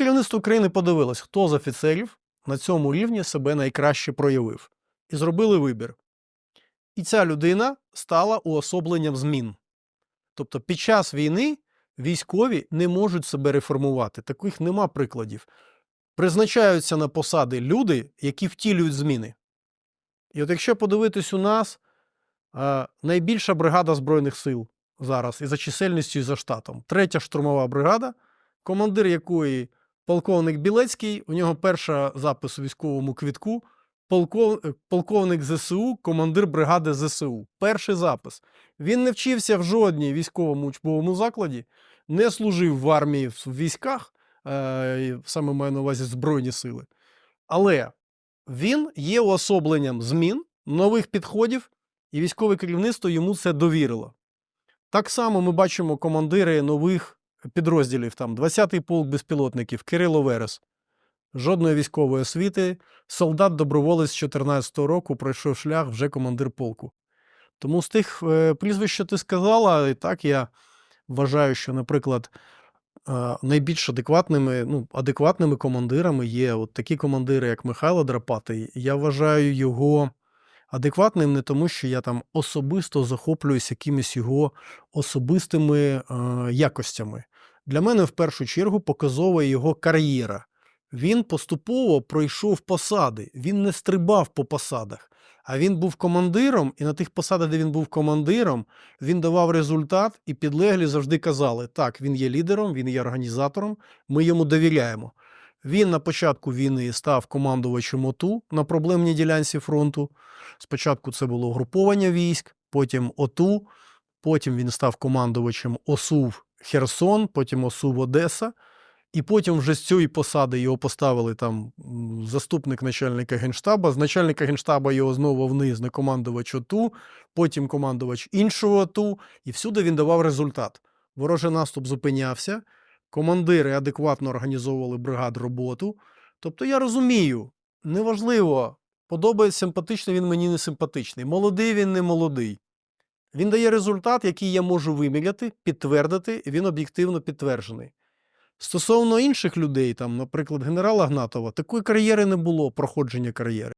керівництво України подивилось, хто з офіцерів на цьому рівні себе найкраще проявив, і зробили вибір. І ця людина стала уособленням змін. Тобто під час війни військові не можуть себе реформувати. Таких нема прикладів. Призначаються на посади люди, які втілюють зміни. І от якщо подивитись у нас, найбільша бригада Збройних сил зараз і за чисельністю, і за штатом. Третя штурмова бригада, командир якої полковник Білецький, у нього перша запис у військовому квітку. Полков... е, Полковник ЗСУ, командир бригади ЗСУ. Перший запис. Він не вчився в жодній військовому учбовому закладі, не служив в армії в військах, е, саме маю на увазі Збройні сили. Але він є уособленням змін, нових підходів, і військове керівництво йому це довірило. Так само ми бачимо командири нових підрозділів, там 20-й полк безпілотників, Кирило Верес. Жодної військової освіти, солдат-доброволець з 14-го року пройшов шлях вже командир полку. Тому з тих е, прізвищ, що ти сказала, і так я вважаю, що, наприклад, е, найбільш адекватними, ну, адекватними командирами є от такі командири, як Михайло Драпатий. Я вважаю його адекватним не тому, що я там особисто захоплююсь якимись його особистими е, якостями. Для мене в першу чергу показова його кар'єра. Він поступово пройшов посади, він не стрибав по посадах, а він був командиром, і на тих посадах, де він був командиром, він давав результат, і підлеглі завжди казали: так, він є лідером, він є організатором, ми йому довіряємо. Він на початку війни став командувачем ОТУ на проблемній ділянці фронту. Спочатку це було угруповання військ, потім ОТУ, потім він став командувачем ОСУВ Херсон, потім ОСУВ Одеса. І потім вже з цієї посади його поставили там заступник начальника генштаба. З начальника генштаба його знову вниз на командувач ОТУ, потім командувач іншого ОТУ, і всюди він давав результат. Ворожий наступ зупинявся, командири адекватно організовували бригад роботу. Тобто я розумію, неважливо, подобається симпатичний він мені не симпатичний, молодий він не молодий. Він дає результат, який я можу виміряти, підтвердити, він об'єктивно підтверджений. Стосовно інших людей, там, наприклад, генерала Гнатова, такої кар'єри не було проходження кар'єри.